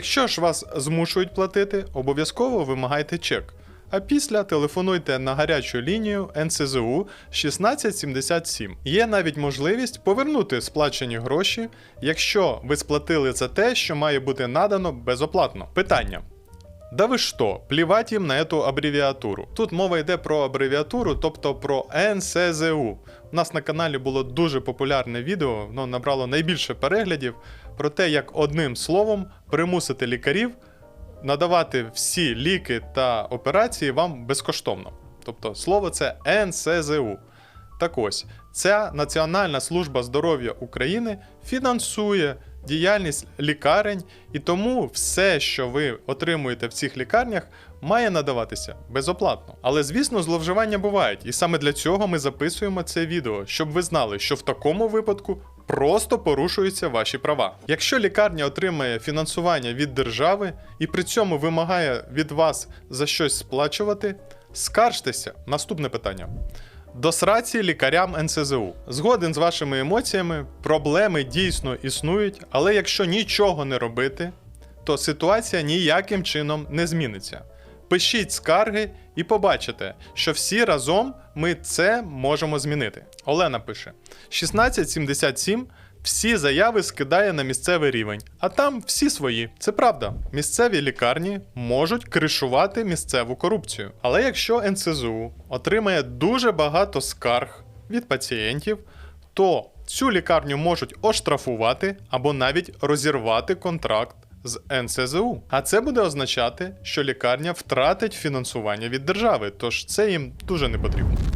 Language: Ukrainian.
Якщо ж вас змушують платити, обов'язково вимагайте чек. А після телефонуйте на гарячу лінію НСЗУ 1677. Є навіть можливість повернути сплачені гроші, якщо ви сплатили за те, що має бути надано безоплатно. Питання. Да ви що, плівать їм на эту абревіатуру. Тут мова йде про абревіатуру, тобто про НСЗУ. У нас на каналі було дуже популярне відео, воно набрало найбільше переглядів про те, як одним словом примусити лікарів надавати всі ліки та операції вам безкоштовно. Тобто слово це НСЗУ. Так ось, ця Національна служба здоров'я України фінансує діяльність лікарень, і тому все, що ви отримуєте в цих лікарнях, має надаватися безоплатно. Але звісно, зловживання бувають, і саме для цього ми записуємо це відео, щоб ви знали, що в такому випадку просто порушуються ваші права. Якщо лікарня отримає фінансування від держави і при цьому вимагає від вас за щось сплачувати, скаржтеся. Наступне питання. До сраці лікарям НСЗУ. Згоден з вашими емоціями, проблеми дійсно існують, але якщо нічого не робити, то ситуація ніяким чином не зміниться. Пишіть скарги і побачите, що всі разом ми це можемо змінити. Олена пише: 1677 всі заяви скидає на місцевий рівень, а там всі свої. Це правда. Місцеві лікарні можуть кришувати місцеву корупцію. Але якщо НСЗУ отримає дуже багато скарг від пацієнтів, то цю лікарню можуть оштрафувати або навіть розірвати контракт з НСЗУ. А це буде означати, що лікарня втратить фінансування від держави, тож це їм дуже не потрібно.